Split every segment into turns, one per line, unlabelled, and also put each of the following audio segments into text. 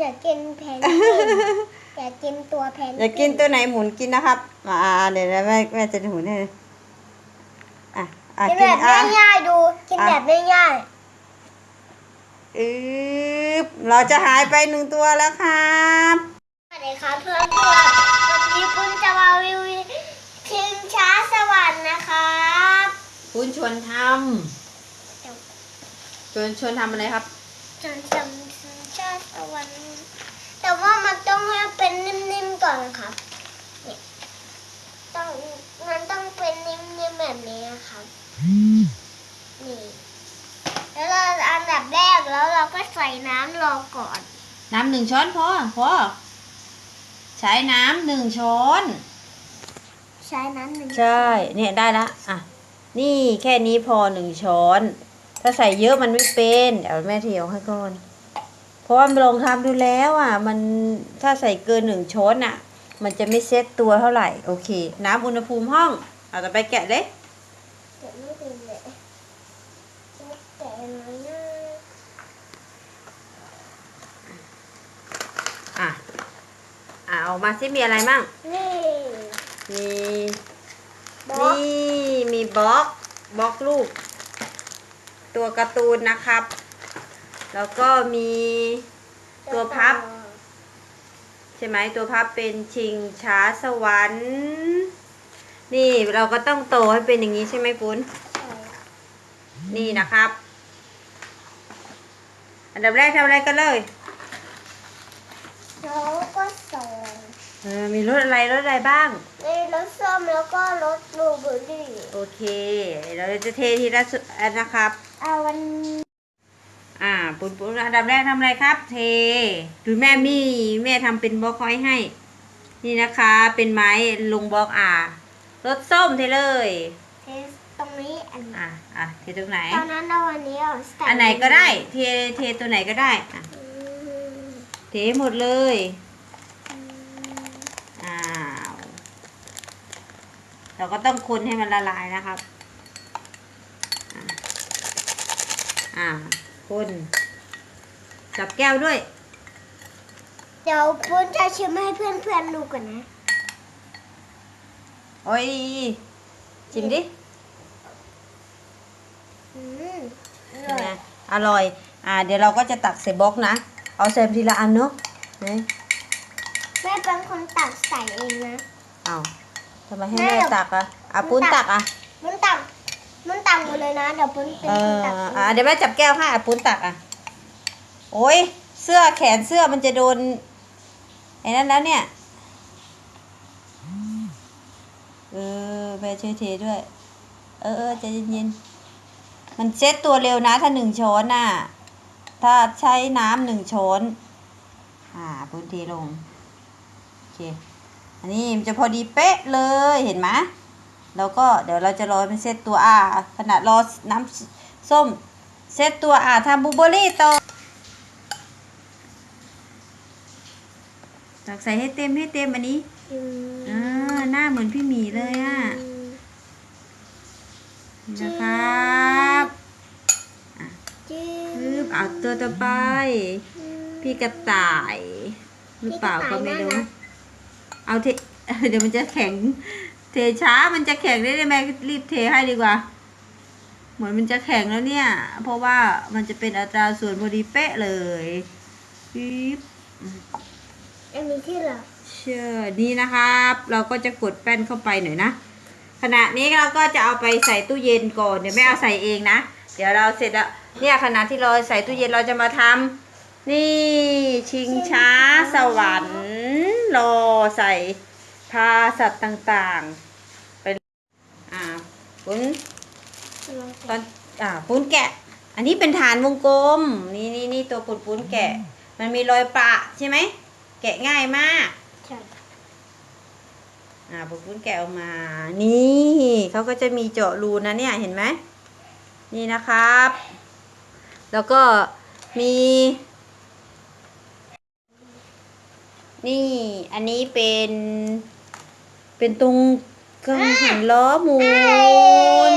อยากกินแพนกวินอยากกินตัวแพน
อยากกินตัวไหนหมุนกินนะครับ อ่าเดี๋ยวนะแม่แม่จะหมุนให้อะอะ
กิน
กิ
แบ
น
บ
อะ
ง่ายๆดู กิน
อะ
แบบง่าย
อืบเราจะหายไปหนึ่งตัวแล้วครับ
ๆสวัสดีครับเพื่อนๆวันนี้ปุ้นจะมารีวิวชิงช้าสวรรค์นะครับ
คุณชวนทำชวนชวนทำอะไรครับ
จนจำ ชิงช้าสวรรค์แต่ว่ามันต้องให้เป็นนิ่มๆก่อนนะครับนี่ต้องมันต้องเป็นนิ่มๆแบบนี้นะครับนี่แล้วเราอันดับแรกแล้วเราก็ใส่น้ำรอก่อน
น้ำหนึ่งช้อนพอพอใช้น้ำหนึ่งช้อน
ใช้น้ำหนึ่ง
ใช่เนี่ยได้ละอะนี่แค่นี้พอหนึ่งช้อน ถ้าใส่เยอะมันไม่เป็น เดี๋ยวแม่เทียวให้ก่อน เพราะว่าลองทำดูแล้วอะ มันถ้าใส่เกินหนึ่งช้อนอะ มันจะไม่เซ็ตตัวเท่าไหร่ โอเค น้ำอุณหภูมิห้อง เอาต่อไปแกะเลย
เดี๋ยวไม่เป็นเลยแต่น้อยนะ
อะ อะออกมาซิมีอะไรมั่ง
นี่
มี
บล็อก
นี่มีบล็อกบล็อกลูก ตัวการ์ตูนนะครับ แล้วก็มีตัวพับ ใช่ไหมตัวพับเป็นชิงช้าสวรรค์ นี่เราก็ต้องโตให้เป็นอย่างนี้ใช่ไหมปุ้น
ใช่
นี่นะครับ อันดับแรกทำอะไรกันเลย
แล้วก็ส่ง
เออมีรถอะไรรถอะไรบ้าง
ในรถส้มแล้วก็รถบลูเบอร์รี่
โอเค เราจะเททีละสุอันนะครับ
เอาวัน
อ่าปุ้นปุ้นอันดับแรกทำอะไรครับ เทดูแม่มีแม่ทำเป็นบล็อกไว้ให้ นี่นะคะ เป็นไม้ลงบล็อกอ่ารถส้มเทเลย
เทสตรงนี้อันนี้
อะอะเทตรงไหน
ตอนนั้นเอาวันนี้เอาใส่
อันไหนก็ได้ เทเทตัวไหนก็ได้อะ
อืม
เทหมดเลยอ้าวเราก็ต้องคนให้มันละลายนะครับอะอ่า คนจับแก้วด้วย
เดี๋ยวปุ้นจะชิมให้เพื่อนๆดูก่อนนะ
โอ้ยชิมดิ
อืมอ
เป็น
ร่อ
ไง
ย
อร่อย อ่า เดี๋ยวเราก็จะตักใส่บล็อกนะ เอาใส่ทีละอันเนาะไหน
แม่เป็นคนตักใส่เองนะ
เอาทำไมให้
แม่
แม่ตักอะอะปุ้นตักอะ
มันตัก มันตักหมดเลยนะเดี๋ยวปุ้นเป็น
เอ
คน
อ
ตัก
อะเดี๋ยวแม่จับแก้วให้อะปุ้นตักอะ โอ้ยเสื้อแขนเสื้อมันจะโดนไอ้นั่นแล้วเนี่ย เออแม่ช่วยเทด้วย เออเออใจเย็นๆมันเซ็ตตัวเร็วนะถ้าหนึ่งช้อนน่ะ ถ้าใช้น้ำหนึ่งช้อน อ่าปุ้นเทลง โอเค อันนี้มันจะพอดีเป๊ะเลยเห็นไหม แล้วก็เดี๋ยวเราจะรอให้มันเซตตัวอ่าขณะรอน้ำส้มเซตตัวอ่าทำบลูเบอร์รี่ต่อตักใส่ให้เต็มให้เต็มอันนี้
อืม
อ่าหน้าเหมือนพี่หมีเลยอะนี่นะครับ
จิ้ม
ปึ๊บเอาตัวต่อไป พี่กระต่าย หรือเปล่าก็ไม่รู้ เอาเทเดี๋ยวมันจะแข็ง เทช้ามันจะแข็งได้ไหมรีบเทให้ดีกว่า เหมือนมันจะแข็งแล้วเนี่ย เพราะว่ามันจะเป็นอัตราส่วนพอดีเป๊ะเลยปิ๊บ
อันนี้ที่เหรอ
เชื่อนี่นะครับ เราก็จะกดแป้นเข้าไปหน่อยนะขณะนี้เราก็จะเอาไปใส่ตู้เย็นก่อนเดี๋ยวไม่เอาใส่เองนะเดี๋ยวเราเสร็จแล้วเนี่ยขณะที่เราใส่ตู้เย็นเราจะมาทำนี่ชิงช้าสวรรค์รอใส่พาสัตว์ต่างๆ ไปอ่าปุ้นตอนอ่าปุ้นแกะ อันนี้เป็นฐานวงกลม นี่นี่นี่ตัวปุ้นปุ้นแกะ มันมีรอยปะใช่ไหม แกะง่ายมาก
ใช่
อ่าปุ้นปุ้นแกะออกมา นี่เขาก็จะมีเจาะรูนะเนี่ยเห็นไหม นี่นะครับ แล้วก็มี นี่ อันนี้เป็น เป็นตรงกังหันล้อหมุน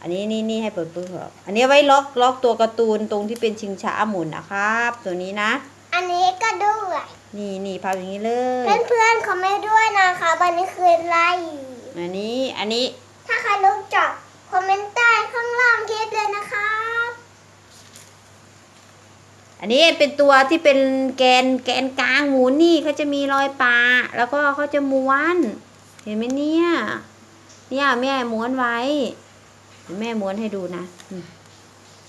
อันนี้นี่นี่ให้เปิดปื้ออันนี้ไว้ล็อกล็อกตัวการ์ตูนตรงที่เป็นชิงช้าหมุนนะครับ ตัวนี้นะ
อันนี้ก็ด้วย
นี่นี่พับอย่างนี้เลย
เพื่อนๆเขาไม่ด้วยนะคะวันนี้คืออะไร
อันนี้อันนี้
ถ้าใครรู้จักคอมเมนต์ใต้ข้างล่างคลิปเลยนะครับ
อันนี้เป็นตัวที่เป็นแกนแกนกลางหมุนนี่เขาจะมีรอยปลาแล้วก็เขาจะม้วน เห็นไหมเนี่ย เนี่ยแม่ม้วนไว้ แม่ม้วนให้ดูนะอืม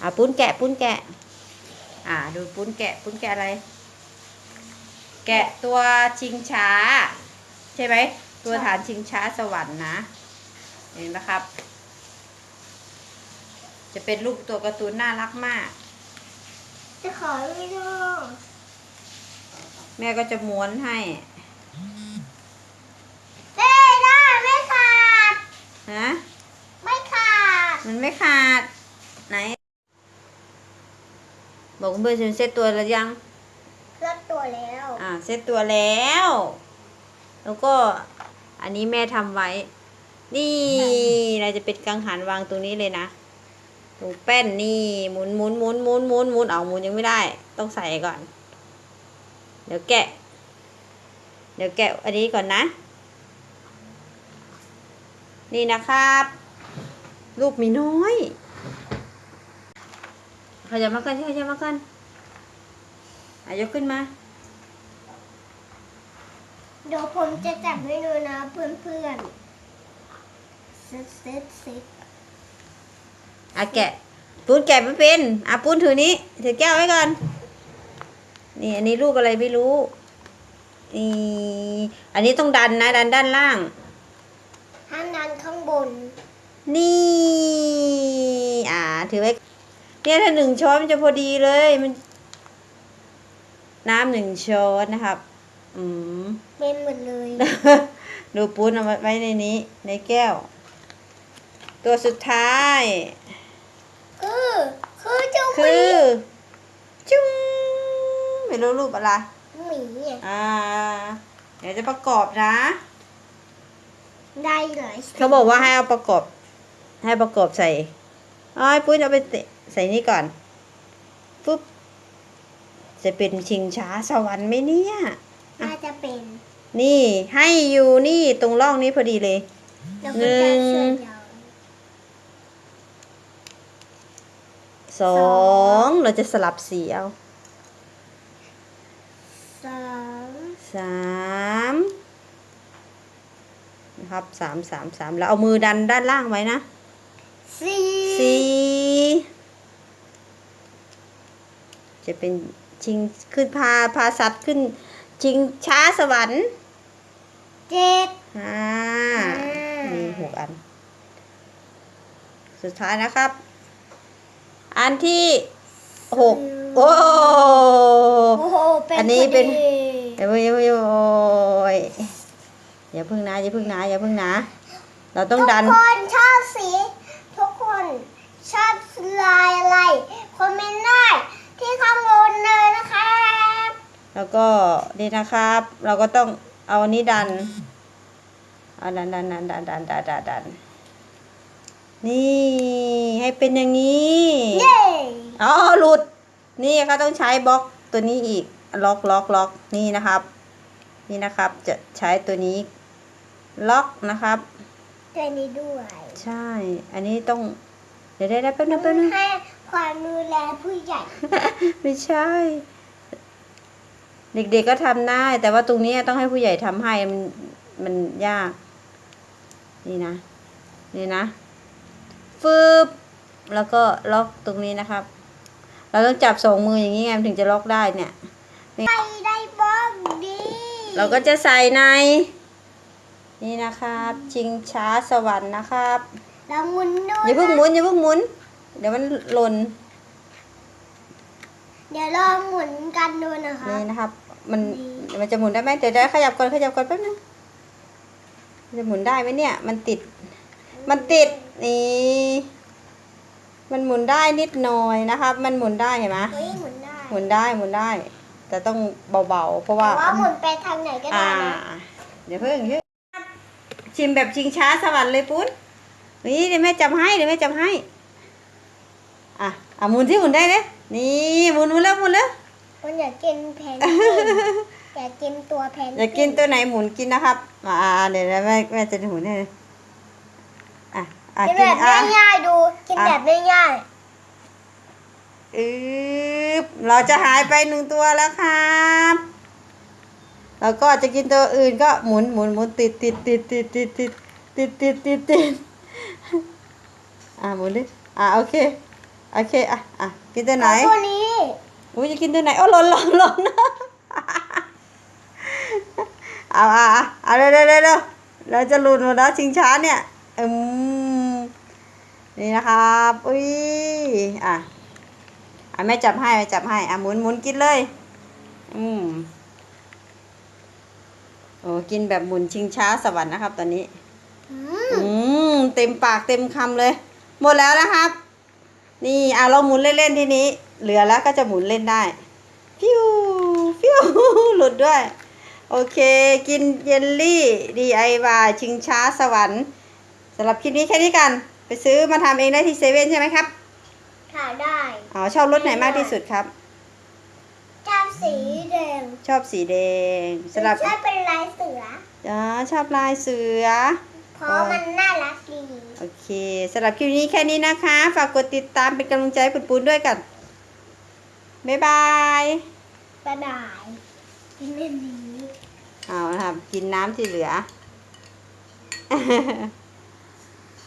อะปุ้นแกะปุ้นแกะ อ่า ดูปุ้นแกะ ปุ้นแกะอะไร แกะตัวชิงช้า ใช่ไหมตัวฐานชิงช้าสวรรค์นะ เห็นไหมครับ จะเป็นรูปตัวการ์ตูนน่ารักมาก
จะขอวิดีโอ
แม่ก็จะม้วนให้
เอ้ยได้ไม่ขาด
ฮะ
ไม่ขาด
มันไม่ขาด ไหน บอกคุณเพื่อนเซ็ตตัวแล้วยัง
เลือกตัวแล้ว
อ่าเซ็ตตัวแล้ว แล้วก็อันนี้แม่ทำไว้ นี่เราจะเป็นกังหันวางตรงนี้เลยนะ ตรงแป้นนี่หมุนหมุนหมุนหมุนหมุนหมุนเอาหมุนยังไม่ได้ ต้องใส่ก่อน เดี๋ยวแกะ เดี๋ยวแกะอันนี้ก่อนนะ นี่นะครับลูกมีน้อยขยับมากันขยับมากันอายกขึ้นมา
เดี๋ยวผมจะจับให้ดูนะเพื่อนๆเซ็ตเซ็ตเซ็ต
อะแกะปูนแกะไม่เป็นอะปูนถือนี้ถือแก้วไว้ก่อนนี่อันนี้ลูกอะไรไม่รู้นี่อันนี้ต้องดันนะ ดันด้านล่าง
ห้ามดันข้างบน
นี่ อ่า ถือไว้เนี่ยถ้าหนึ่งช้อนมันจะพอดีเลยมันน้ำหนึ่งช้อนนะครับ อืม
เป็นหมดเลย
ดูปูนเอาไว้ในนี้ ในแก้ว ตัวสุดท้าย
คือคื อเจ้าห
คื
มี
อ จุ้งไม่รู้รูปอะไร
หมีอะ
อ่า เดี๋ยวจะประกอบนะ
ได้หลาย
เขาบอกว่าให้เอาประกอบ ให้ประกอบใส่อ้อยปุ้ยเอาไปเตะใส่นี่ก่อนปุ๊บ จะเป็นชิงช้าสวรรค์ไหมเนี่ย
น่าจะเป็น
นี่ให้อยู่นี่ตรงร่องนี้พอดีเลย
แล้วก็จะเชื่อมยาว
สอง เราจะสลับสีเอา
สอง
สามนะครับสามสามสามแล้วเอามือดันด้านล่างไว้นะ
สี่
สี่จะเป็นชิงขึ้นพาพาสัตว์ขึ้น ชิงช้าสวรรค์
เจ็ด
อ่า
อ่ามี
มีหกอัน สุดท้ายนะครับ อันที่หกโอ้
โอ้โหเป็น
อันนี้เป็น
พอดี
อย่าเพิ่งอย่าเพิ่งอย่าเพิ่งโอ้ยอย่าเพิ่งนะอย่าเพิ่งนะอย่าเพิ่งนะ เราต้องดัน
ทุกคนชอบสี ทุกคนชอบลายอะไรคอมเมนต์ได้ที่ข้างบนเลยนะครับ
แล้วก็นี่นะครับ เราก็ต้องเอาอันนี้ดันเอาดันดันดันดันดันดันดันดั นนี่ให้เป็นอย่างนี้
เย้
อ๋อหลุด นี่เขาต้องใช้บล็อกตัวนี้อีก ล็อกล็อกล็อกนี่นะครับ นี่นะครับจะใช้ตัวนี้ ล็อกนะครับ
ใจนี้ด้วย
ใช่ อันนี้ต้อง เดี๋ยวได้ได้แป๊บนึงแป๊บนึง
ให้ความดูแลผู้ใหญ่
ไม่ใช่ เด็กๆก็ทำได้ แต่ว่าตรงนี้ต้องให้ผู้ใหญ่ทำให้มันมันยาก นี่นะ นี่นะ ฟืบแล้วก็ล็อกตรงนี้นะครับ เราต้องจับสองมืออย่างนี้ไงมันถึงจะล็อกได้เนี่ย
ไปได้บ้างดี
เราก็จะใส่ใน นี่นะครับ ชิงช้าสวรรค์นะครับ
แล้วหมุนด้วย
อย่าเพิ่งหมุนอย่าเพิ่งหมุน เดี๋ยวมันหล่น
เดี๋ยวลองหมุนกันดูนะคะ
นี่นะครับ มัน
ดี
มันจะหมุนได้ไหมเดี๋ยวได้ขยับก่อนขยับก่อนแป๊บนึงมันจะหมุนได้ไหมเนี่ย มันติด มันติด นี่ มันหมุนได้นิดหน่อยนะครับมันหมุนได้เห็นไหม
เฮ้ยหมุนได้
หมุนได้หมุนได้ แต่ต้องเบาๆ เพราะว่า
แต่ว่าหมุนไปทางไหนก็ได้
อ่า
นะ
เดี๋ยวเพิ่งเยอะชิมแบบชิงช้าสวรรค์เลยปุ้นนี่เดี๋ยวแม่จำให้เดี๋ยวแม่จำให้ อะอะหมุนที่หมุนได้เลยนี่หมุนหมุนแล้วหมุนแล้ว
มันอยากกินแพนอยากกินตัวแพน
อยากกินตัวไหนหมุนกินนะครับ อ่าเดี๋ยวแม่แม่จะหมุนให้ อะอะ
กิน
กิน
แบบ
อะ
ง่ายๆดู กิน
อะ
แบบง่าย
อืบเราจะหายไปหนึ่งตัวแล้วครับแล้วก็จะกินตัวอื่นก็หมุนหมุนหมุนติดติดติดติดติดติดติดติดติดติดอะหมุนดิอะโอเคโอเคอะอะกินตัว
ๆ
ไหน
เอาตัวนี้
อุ้ยจะกินตัวไหนโอ้หล่นหล่นหล่นเอาเอาเอาเอาเร็วเร็วเร็วเร็วเราจะหลุดหมดแล้วชิงช้าเนี่ยอืม นี่นะครับอุ้ยอะอะแม่จับให้แม่จับให้อะหมุนหมุนกินเลย อืมโอ้กินแบบหมุนชิงช้าสวรรค์นะครับ ตอนนี้
อืม
อืมเต็มปากเต็มคำเลย หมดแล้วนะครับ นี่อะเราหมุนเล่นๆทีนี้ เหลือแล้วก็จะหมุนเล่นได้ฟิวฟิวหลุดด้วย โอเค กินเยลลี่ DIY ชิงช้าสวรรค์สำหรับคลิปนี้แค่นี้กัน ไปซื้อมาทำเองได้ที่เซเว่นใช่ไหมครับ
ถ่ายได้
อ๋อชอบรสไหนมากที่สุดครับ
ชอบสีแดง
ชอบสีแดงสำหรับ
ชอบเป็นลายเสือ
อ๋อชอบลายเสือ
เพราะมันน่ารักดี
โอเคสำหรับคลิปนี้แค่นี้นะคะ ฝากกดติดตามเป็นกำลังใจให้ปุนปุนด้วยกัน บ๊ายบาย
บ๊ายบายกินเล่นนี้
เอาละครับกินน้ำที่เหลือ